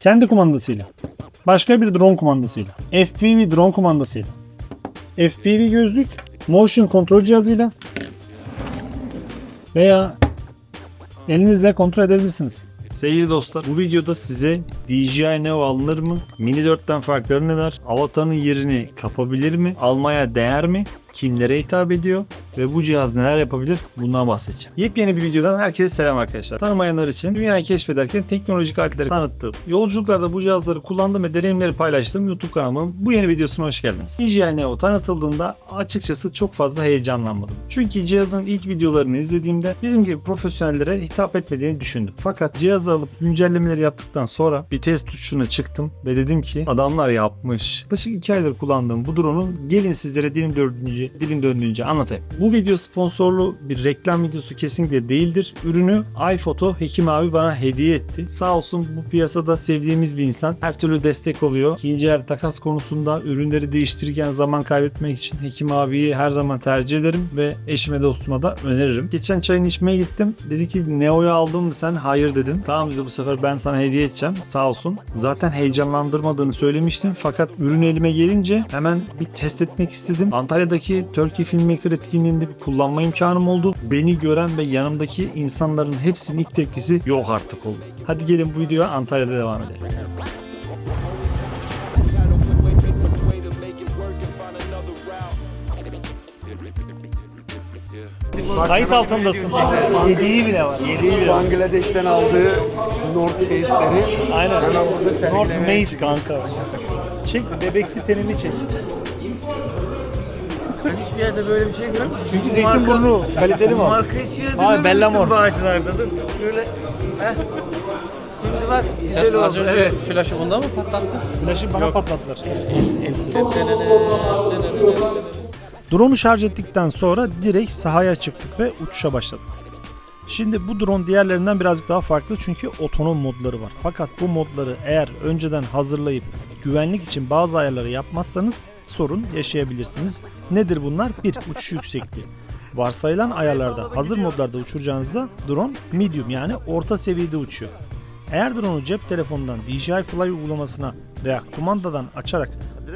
Kendi kumandasıyla. Başka bir drone kumandasıyla. FPV drone kumandasıyla. FPV gözlük, motion kontrol cihazıyla veya elinizle kontrol edebilirsiniz. Sevgili dostlar bu videoda size DJI Neo alınır mı? Mini 4'ten farkları neler? Avatar'ın yerini kapabilir mi? Almaya değer mi? Kimlere hitap ediyor? Ve bu cihaz neler yapabilir? Bundan bahsedeceğim. Yepyeni bir videodan herkese selam arkadaşlar. Tanımayanlar için dünyayı keşfederken teknolojik aletleri tanıttığım, yolculuklarda bu cihazları kullandığım ve deneyimleri paylaştığım YouTube kanalımın bu yeni videosuna hoş geldiniz. DJI Neo tanıtıldığında açıkçası çok fazla heyecanlanmadım. Çünkü cihazın ilk videolarını izlediğimde bizim gibi profesyonellere hitap etmediğini düşündüm. Fakat cihazı alıp güncellemeleri yaptıktan sonra bir test tuşuna çıktım ve dedim ki adamlar yapmış. Yaklaşık 2 aydır kullandığım bu drone'u gelin sizlere dilim döndüğünce, dilim döndüğünce anlatayım. Bu video sponsorlu bir reklam videosu kesinlikle değildir. Ürünü iPhoto Hekim abi bana hediye etti. Sağ olsun bu piyasada sevdiğimiz bir insan. Her türlü destek oluyor. İkinci el takas konusunda ürünleri değiştirirken zaman kaybetmek için Hekim abiyi her zaman tercih ederim ve eşime dostuma da öneririm. Geçen çayını içmeye gittim. Dedi ki Neo'yu aldın mı sen? Hayır dedim. Tamam dedi bu sefer ben sana hediye edeceğim. Sağ olsun. Zaten heyecanlandırmadığını söylemiştim. Fakat ürün elime gelince hemen bir test etmek istedim. Antalya'daki Turkey Filmmaker etkinliğinde bir kullanma imkanım oldu. Beni gören ve yanımdaki insanların hepsinin ilk tepkisi yok artık oldu. Hadi gelin bu videoya Antalya'da devam edelim. Kayıt altındasın. Yediği bile var. Yediği bile var. Bangladeş'ten aldığı North Face'leri Aynen. hemen burada North Mace kanka. Çek bebeksi tenini çek. Ben hiçbir yerde böyle bir şey görmedim. Çünkü Bu Zeytinburnu marka- kaliteli mal. marka hiçbir yerde görmemiştim Bellamor. Dur şöyle. Heh. Şimdi bak güzel oldu. Az önce Evet. flaşı bunda mı patlattın? Flaşı bana patlattılar. Drone'u şarj ettikten sonra direkt sahaya çıktık ve uçuşa başladık. Şimdi bu drone diğerlerinden birazcık daha farklı çünkü otonom modları var. Fakat bu modları eğer önceden hazırlayıp güvenlik için bazı ayarları yapmazsanız sorun yaşayabilirsiniz. Nedir bunlar? 1. Uçuş yüksekliği. Varsayılan ayarlarda hazır modlarda uçuracağınızda drone medium yani orta seviyede uçuyor. Eğer drone'u cep telefonundan DJI Fly uygulamasına veya kumandadan açarak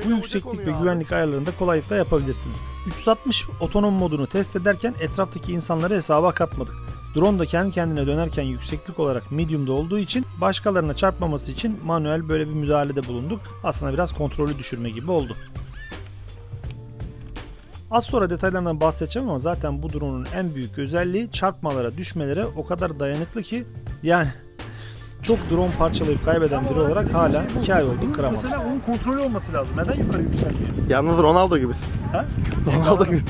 bu yükseklik ve güvenlik ayarlarını da kolaylıkla yapabilirsiniz. 360 otonom modunu test ederken etraftaki insanları hesaba katmadık. Drone da kendi kendine dönerken yükseklik olarak medium'da olduğu için başkalarına çarpmaması için manuel böyle bir müdahalede bulunduk. Aslında biraz kontrolü düşürme gibi oldu. Az sonra detaylarından bahsedeceğim ama zaten bu drone'un en büyük özelliği çarpmalara, düşmelere o kadar dayanıklı ki yani çok drone parçalayıp kaybeden biri olarak hala 2 ay oldu kıramadım. Mesela onun kontrolü olması lazım. Neden yukarı yükselmiyor? Yalnız Ronaldo gibisin. Ha? Ronaldo gibi.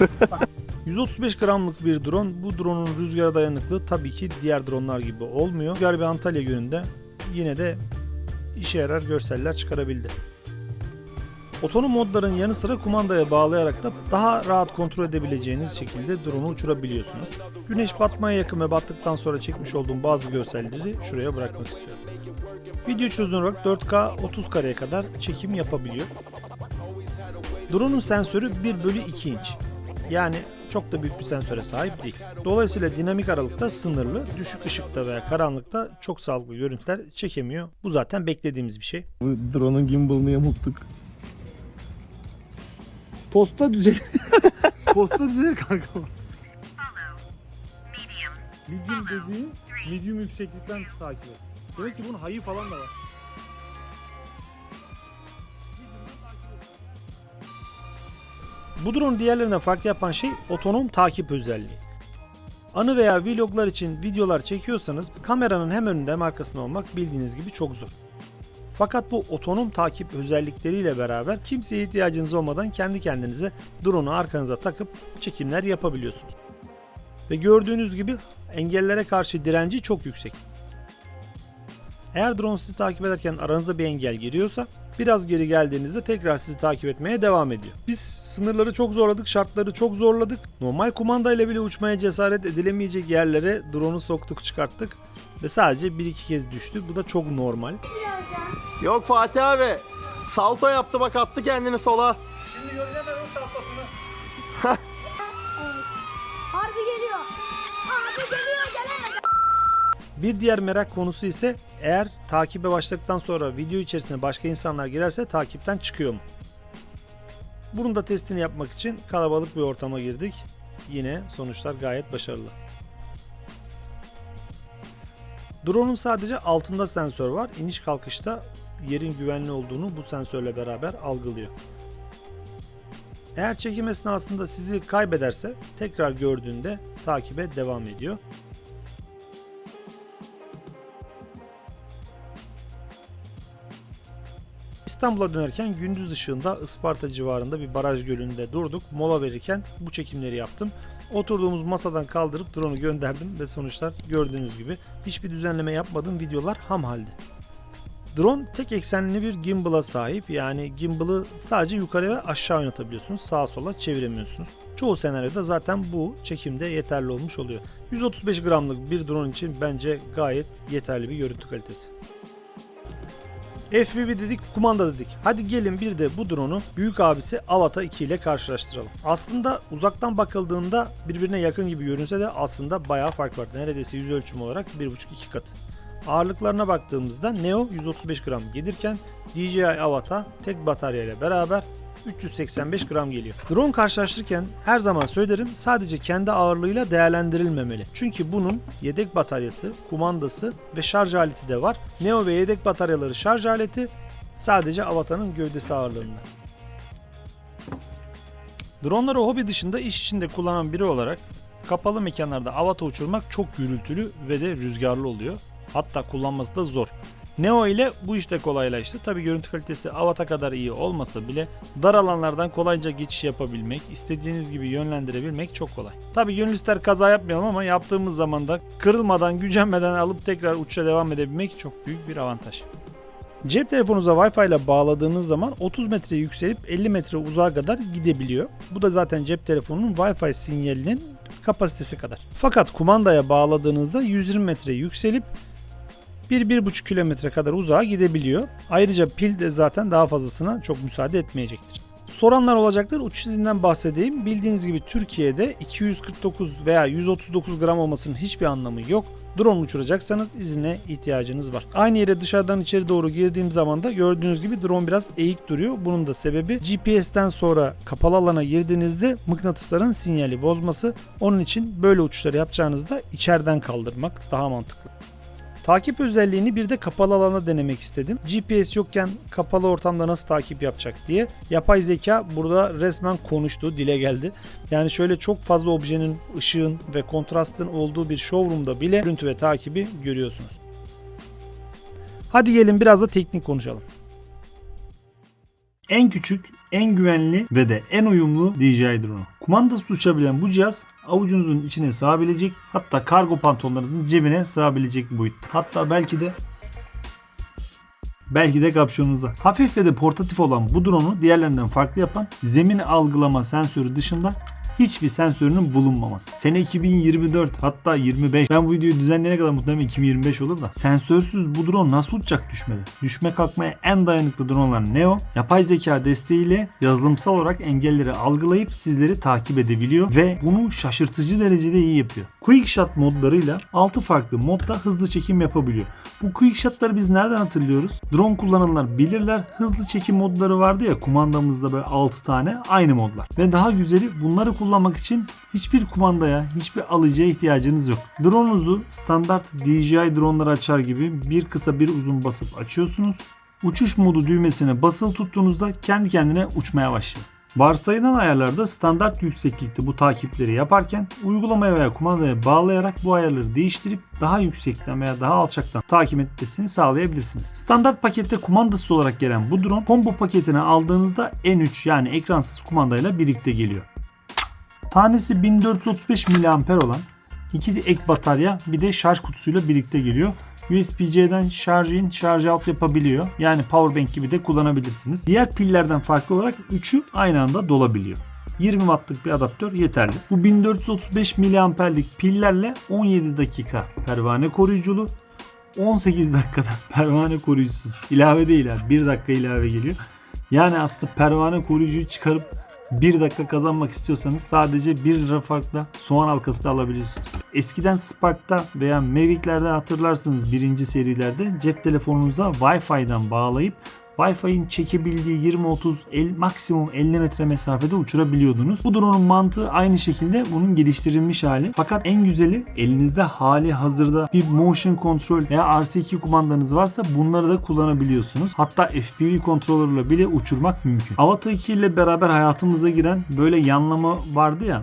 135 gramlık bir drone. Bu drone'un rüzgara dayanıklığı tabii ki diğer dronlar gibi olmuyor. Rüzgar bir Antalya gününde yine de işe yarar görseller çıkarabildi. Otonom modların yanı sıra kumandaya bağlayarak da daha rahat kontrol edebileceğiniz şekilde drone'u uçurabiliyorsunuz. Güneş batmaya yakın ve battıktan sonra çekmiş olduğum bazı görselleri şuraya bırakmak istiyorum. Video çözünürlüğü olarak 4K 30 kareye kadar çekim yapabiliyor. Drone'un sensörü 1 bölü 2 inç. Yani çok da büyük bir sensöre sahip değil. Dolayısıyla dinamik aralıkta sınırlı, düşük ışıkta veya karanlıkta çok sağlıklı görüntüler çekemiyor. Bu zaten beklediğimiz bir şey. Bu drone'un gimbal'ını yamulttuk. Posta düzey. Posta düzey kanka. Medium dediği medium yükseklikten takip et. Demek ki bunun hayı falan da var. Bu drone diğerlerinden farklı yapan şey otonom takip özelliği. Anı veya vloglar için videolar çekiyorsanız kameranın hem önünde hem arkasında olmak bildiğiniz gibi çok zor. Fakat bu otonom takip özellikleriyle beraber kimseye ihtiyacınız olmadan kendi kendinize drone'u arkanıza takıp çekimler yapabiliyorsunuz. Ve gördüğünüz gibi engellere karşı direnci çok yüksek. Eğer drone sizi takip ederken aranıza bir engel giriyorsa biraz geri geldiğinizde tekrar sizi takip etmeye devam ediyor. Biz sınırları çok zorladık, şartları çok zorladık. Normal kumandayla bile uçmaya cesaret edilemeyecek yerlere drone'u soktuk çıkarttık ve sadece 1-2 kez düştü. Bu da çok normal. Yok Fatih abi. Salto yaptı bak attı kendini sola. Harbi geliyor. Abi geliyor. Bir diğer merak konusu ise eğer takibe başladıktan sonra video içerisine başka insanlar girerse takipten çıkıyor mu? Bunun da testini yapmak için kalabalık bir ortama girdik. Yine sonuçlar gayet başarılı. Drone'un sadece altında sensör var. İniş kalkışta yerin güvenli olduğunu bu sensörle beraber algılıyor. Eğer çekim esnasında sizi kaybederse tekrar gördüğünde takibe devam ediyor. İstanbul'a dönerken gündüz ışığında Isparta civarında bir baraj gölünde durduk. Mola verirken bu çekimleri yaptım. Oturduğumuz masadan kaldırıp drone'u gönderdim ve sonuçlar gördüğünüz gibi hiçbir düzenleme yapmadığım videolar ham halde. Drone tek eksenli bir gimbal'a sahip. Yani gimbal'ı sadece yukarı ve aşağı oynatabiliyorsunuz. Sağa sola çeviremiyorsunuz. Çoğu senaryoda zaten bu çekimde yeterli olmuş oluyor. 135 gramlık bir drone için bence gayet yeterli bir görüntü kalitesi. FPV dedik, kumanda dedik. Hadi gelin bir de bu drone'u büyük abisi Avata 2 ile karşılaştıralım. Aslında uzaktan bakıldığında birbirine yakın gibi görünse de aslında bayağı fark var. Neredeyse yüz ölçümü olarak 1.5-2 katı. Ağırlıklarına baktığımızda Neo 135 gram gelirken DJI Avata tek batarya ile beraber 385 gram geliyor. Drone karşılaştırırken her zaman söylerim sadece kendi ağırlığıyla değerlendirilmemeli. Çünkü bunun yedek bataryası, kumandası ve şarj aleti de var. Neo ve yedek bataryaları şarj aleti sadece Avata'nın gövdesi ağırlığında. Dronları hobi dışında iş içinde kullanan biri olarak kapalı mekanlarda avata uçurmak çok gürültülü ve de rüzgarlı oluyor. Hatta kullanması da zor. Neo ile bu işte kolaylaştı. Tabi görüntü kalitesi avata kadar iyi olmasa bile dar alanlardan kolayca geçiş yapabilmek, istediğiniz gibi yönlendirebilmek çok kolay. Tabi gönül ister kaza yapmayalım ama yaptığımız zaman da kırılmadan, gücenmeden alıp tekrar uçuşa devam edebilmek çok büyük bir avantaj. Cep telefonunuza Wi-Fi ile bağladığınız zaman 30 metre yükselip 50 metre uzağa kadar gidebiliyor. Bu da zaten cep telefonunun Wi-Fi sinyalinin kapasitesi kadar. Fakat kumandaya bağladığınızda 120 metre yükselip 1-1,5 kilometre kadar uzağa gidebiliyor. Ayrıca pil de zaten daha fazlasına çok müsaade etmeyecektir. Soranlar olacaktır. Uçuş izinden bahsedeyim. Bildiğiniz gibi Türkiye'de 249 veya 139 gram olmasının hiçbir anlamı yok. Drone uçuracaksanız izine ihtiyacınız var. Aynı yere dışarıdan içeri doğru girdiğim zaman da gördüğünüz gibi drone biraz eğik duruyor. Bunun da sebebi GPS'ten sonra kapalı alana girdiğinizde mıknatısların sinyali bozması. Onun için böyle uçuşları yapacağınızda içeriden kaldırmak daha mantıklı. Takip özelliğini bir de kapalı alana denemek istedim. GPS yokken kapalı ortamda nasıl takip yapacak diye. Yapay zeka burada resmen konuştu, dile geldi. Yani şöyle çok fazla objenin, ışığın ve kontrastın olduğu bir showroom'da bile görüntü ve takibi görüyorsunuz. Hadi gelin biraz da teknik konuşalım. En küçük, en güvenli ve de en uyumlu DJI drone. Kumandası uçabilen bu cihaz avucunuzun içine sığabilecek hatta kargo pantolonlarınızın cebine sığabilecek boyutta. Hatta belki de belki de kapşonunuza. Hafif ve de portatif olan bu drone'u diğerlerinden farklı yapan zemin algılama sensörü dışında hiçbir sensörünün bulunmaması. Sene 2024 hatta 25 ben bu videoyu düzenleyene kadar muhtemelen 2025 olur da sensörsüz bu drone nasıl uçacak düşmedi? Düşme kalkmaya en dayanıklı dronelar Neo yapay zeka desteğiyle yazılımsal olarak engelleri algılayıp sizleri takip edebiliyor ve bunu şaşırtıcı derecede iyi yapıyor. Quick Shot modlarıyla 6 farklı modda hızlı çekim yapabiliyor. Bu Quick Shot'ları biz nereden hatırlıyoruz? Drone kullananlar bilirler. Hızlı çekim modları vardı ya kumandamızda böyle 6 tane aynı modlar. Ve daha güzeli bunları kullanmak için hiçbir kumandaya, hiçbir alıcıya ihtiyacınız yok. Drone'unuzu standart DJI dronları açar gibi bir kısa bir uzun basıp açıyorsunuz. Uçuş modu düğmesine basılı tuttuğunuzda kendi kendine uçmaya başlıyor. Varsayılan ayarlarda standart yükseklikte bu takipleri yaparken uygulamaya veya kumandaya bağlayarak bu ayarları değiştirip daha yüksekten veya daha alçaktan takip etmesini sağlayabilirsiniz. Standart pakette kumandası olarak gelen bu drone combo paketine aldığınızda N3 yani ekransız kumandayla birlikte geliyor. Tanesi 1435 mAh olan iki ek batarya bir de şarj kutusuyla birlikte geliyor. USB-C'den şarj in, şarj out yapabiliyor. Yani powerbank gibi de kullanabilirsiniz. Diğer pillerden farklı olarak üçü aynı anda dolabiliyor. 20 wattlık bir adaptör yeterli. Bu 1435 miliamperlik pillerle 17 dakika pervane koruyuculu, 18 dakikada pervane koruyucusuz ilave değil yani 1 dakika ilave geliyor. Yani aslında pervane koruyucuyu çıkarıp 1 dakika kazanmak istiyorsanız sadece 1 lira farkla soğan halkası da alabiliyorsunuz. Eskiden Spark'ta veya Mavic'lerde hatırlarsınız birinci serilerde cep telefonunuza Wi-Fi'den bağlayıp Wi-Fi'nin çekebildiği 20-30 el, maksimum 50 metre mesafede uçurabiliyordunuz. Bu drone'un mantığı aynı şekilde bunun geliştirilmiş hali. Fakat en güzeli elinizde hali hazırda bir motion control veya RC2 kumandanız varsa bunları da kullanabiliyorsunuz. Hatta FPV kontrolörle bile uçurmak mümkün. Avatar 2 ile beraber hayatımıza giren böyle yanlama vardı ya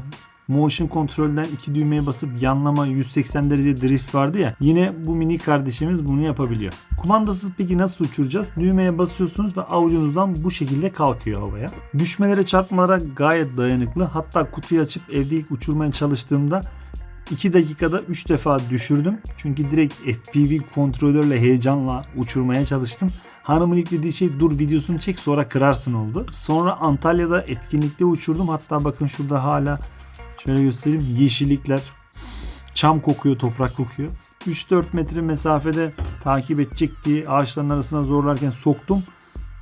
motion kontrolden iki düğmeye basıp yanlama 180 derece drift vardı ya yine bu mini kardeşimiz bunu yapabiliyor. Kumandasız peki nasıl uçuracağız? Düğmeye basıyorsunuz ve avucunuzdan bu şekilde kalkıyor havaya. Düşmelere çarpmalara gayet dayanıklı. Hatta kutuyu açıp evde ilk uçurmaya çalıştığımda 2 dakikada 3 defa düşürdüm. Çünkü direkt FPV kontrolörle heyecanla uçurmaya çalıştım. Hanımın ilk dediği şey dur videosunu çek sonra kırarsın oldu. Sonra Antalya'da etkinlikte uçurdum. Hatta bakın şurada hala Şöyle göstereyim. Yeşillikler. Çam kokuyor, toprak kokuyor. 3-4 metre mesafede takip edecek diye ağaçların arasına zorlarken soktum.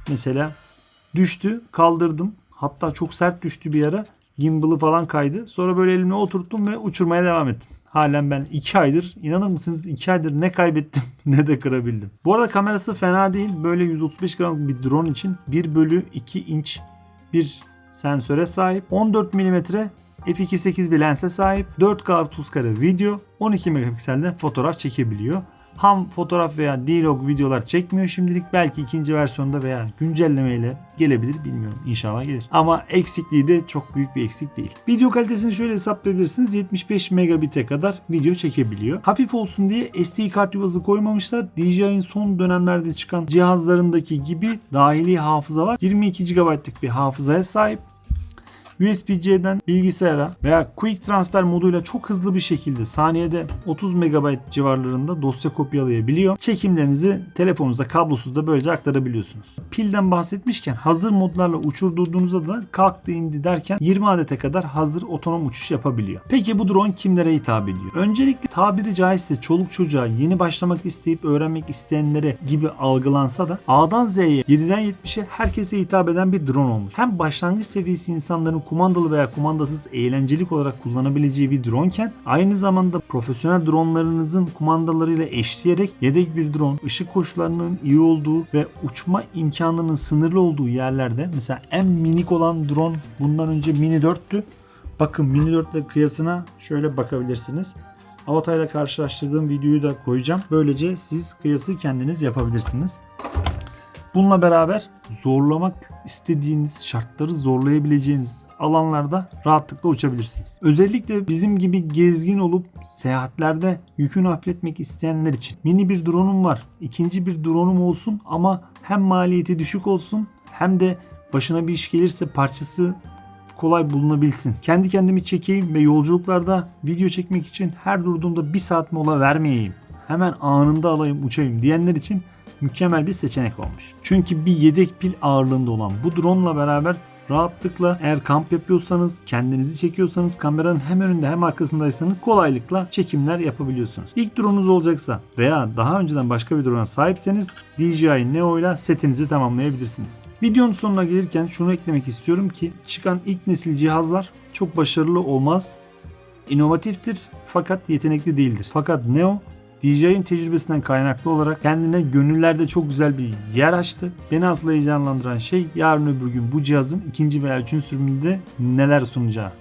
Mesela düştü, kaldırdım. Hatta çok sert düştü bir ara. Gimbal'ı falan kaydı. Sonra böyle elimle oturttum ve uçurmaya devam ettim. Halen ben 2 aydır inanır mısınız 2 aydır ne kaybettim ne de kırabildim. Bu arada kamerası fena değil. Böyle 135 gramlık bir drone için 1 bölü 2 inç bir sensöre sahip. 14 milimetre f2.8 bir lense sahip. 4K 30 kare video, 12 megapikselden fotoğraf çekebiliyor. Ham fotoğraf veya D-Log videolar çekmiyor şimdilik. Belki ikinci versiyonda veya güncellemeyle gelebilir bilmiyorum. İnşallah gelir. Ama eksikliği de çok büyük bir eksik değil. Video kalitesini şöyle hesaplayabilirsiniz. 75 megabit'e kadar video çekebiliyor. Hafif olsun diye SD kart yuvası koymamışlar. DJI'nin son dönemlerde çıkan cihazlarındaki gibi dahili hafıza var. 22 GB'lık bir hafızaya sahip. USB-C'den bilgisayara veya Quick Transfer moduyla çok hızlı bir şekilde saniyede 30 MB civarlarında dosya kopyalayabiliyor. Çekimlerinizi telefonunuza kablosuz da böylece aktarabiliyorsunuz. Pilden bahsetmişken hazır modlarla uçurduğunuzda da kalktı indi derken 20 adete kadar hazır otonom uçuş yapabiliyor. Peki bu drone kimlere hitap ediyor? Öncelikle tabiri caizse çoluk çocuğa yeni başlamak isteyip öğrenmek isteyenlere gibi algılansa da A'dan Z'ye 7'den 70'e herkese hitap eden bir drone olmuş. Hem başlangıç seviyesi insanların kumandalı veya kumandasız eğlencelik olarak kullanabileceği bir droneken aynı zamanda profesyonel dronlarınızın kumandalarıyla eşleyerek yedek bir drone ışık koşullarının iyi olduğu ve uçma imkanının sınırlı olduğu yerlerde mesela en minik olan drone bundan önce Mini 4'tü. Bakın Mini 4 ile kıyasına şöyle bakabilirsiniz. Avatar ile karşılaştırdığım videoyu da koyacağım. Böylece siz kıyası kendiniz yapabilirsiniz. Bununla beraber zorlamak istediğiniz şartları zorlayabileceğiniz alanlarda rahatlıkla uçabilirsiniz. Özellikle bizim gibi gezgin olup seyahatlerde yükünü hafifletmek isteyenler için mini bir drone'um var. İkinci bir drone'um olsun ama hem maliyeti düşük olsun hem de başına bir iş gelirse parçası kolay bulunabilsin. Kendi kendimi çekeyim ve yolculuklarda video çekmek için her durduğumda bir saat mola vermeyeyim. Hemen anında alayım uçayım diyenler için mükemmel bir seçenek olmuş. Çünkü bir yedek pil ağırlığında olan bu drone ile beraber rahatlıkla eğer kamp yapıyorsanız, kendinizi çekiyorsanız, kameranın hem önünde hem arkasındaysanız kolaylıkla çekimler yapabiliyorsunuz. İlk drone'unuz olacaksa veya daha önceden başka bir drone'a sahipseniz DJI Neo ile setinizi tamamlayabilirsiniz. Videonun sonuna gelirken şunu eklemek istiyorum ki çıkan ilk nesil cihazlar çok başarılı olmaz. İnovatiftir fakat yetenekli değildir. Fakat Neo DJI'nin tecrübesinden kaynaklı olarak kendine gönüllerde çok güzel bir yer açtı. Beni asıl heyecanlandıran şey yarın öbür gün bu cihazın ikinci veya üçüncü sürümünde neler sunacağı.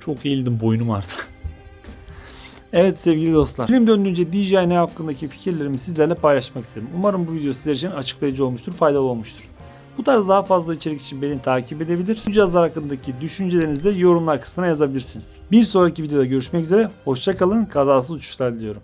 Çok eğildim boynum ağrıdı. Evet sevgili dostlar. Film döndüğünce DJI ne hakkındaki fikirlerimi sizlerle paylaşmak istedim. Umarım bu video sizler için açıklayıcı olmuştur, faydalı olmuştur. Bu tarz daha fazla içerik için beni takip edebilir. Bu cihazlar hakkındaki düşüncelerinizi de yorumlar kısmına yazabilirsiniz. Bir sonraki videoda görüşmek üzere. Hoşçakalın. Kazasız uçuşlar diliyorum.